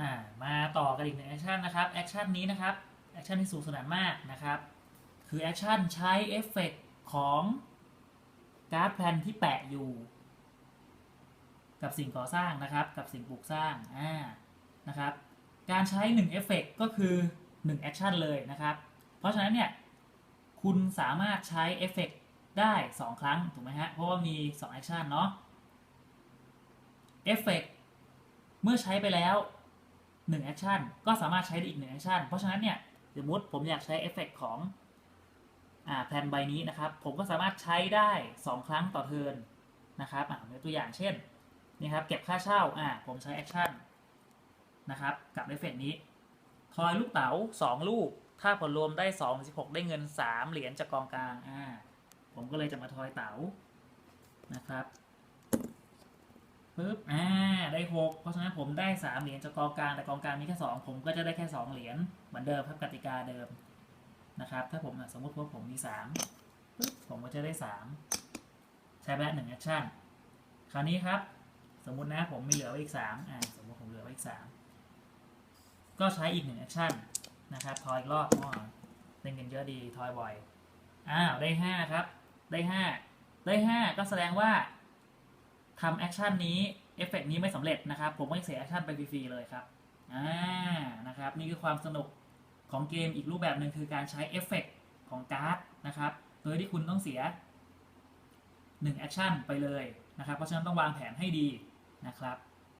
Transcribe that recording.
อ่ามาต่อกันอีกหนึ่งแอคชั่นนะครับแอคชั่นนี้นะครับแอคชั่นที่สูงสนานมากนะครับ คือแอคชั่นใช้เอฟเฟกต์ของการ์ดแผ่นที่แปะอยู่ กับสิ่งก่อสร้างนะครับ กับสิ่งปลูกสร้างอ่านะครับ การใช้1เอฟเฟกต์ก็คือ1แอคชั่นเลยนะครับ เพราะฉะนั้นเนี่ยคุณสามารถใช้เอฟเฟกต์ได้ 2 ครั้ง ถูกไหมฮะ เพราะว่ามี2แอคชั่นเนาะเอฟเฟกต์เมื่อใช้ไปแล้ว 1แอคชั่นก็สามารถใช้ได้อีก1แอคชั่นเพราะฉะนั้นเนี่ยสมมติผมอยากใช้เอฟเฟกต์ของอ่าแผ่นใบนี้นะครับ ผมก็สามารถใช้ได้ 2 ครั้งต่อเทิร์นนะครับอ่ายกตัวอย่างเช่นนี่ครับเก็บค่าเช่าอ่าผมใช้แอคชั่นนะครับกับเอฟเฟกนี้ ทอยลูกเต๋า 2 ลูก ถ้าผลรวมได้2 16 ได้เงิน 3 เหรียญจากกองกลางอ่าผมก็เลยจะมาทอยเต๋านะครับ ปึ๊บอ่าได้ 6 เพราะฉะนั้นผมได้ 3 เหรียญจากกองกลางแต่กองกลางมีแค่ 2 ผมก็จะได้แค่ 2 เหรียญเหมือนเดิมครับกติกาเดิมนะครับ ถ้าผมอะสมมติว่าผมมี3ปึ๊บผมก็จะได้ 3 ใช้ไปแล้วหนึ่งแอคชั่นคราวนี้ครับ สมมุตินะผมมีเหลือไว้อีก3อ่าสมมติผมเหลือไว้อีก 3 ก็ใช้อีกหนึ่งแอคชั่นนะครับทอยอีกรอบเล่นกันเยอะดีทอยบ่อยอ้าวได้ห้าครับ ได้ห้าได้ห้าก็แสดงว่า ทำแอคชั่นนี้เอฟเฟกต์นี้ไม่สำเร็จนะครับ ผมไม่เสียแอคชั่นไปฟรีๆเลยครับอ่านะครับ นี่คือความสนุกของเกมอีกรูปแบบหนึ่งคือการใช้เอฟเฟกต์ของการ์ดนะครับ โดยที่คุณต้องเสีย1แอคชั่นไปเลยนะครับ เพราะฉะนั้นต้องวางแผนให้ดีนะครับ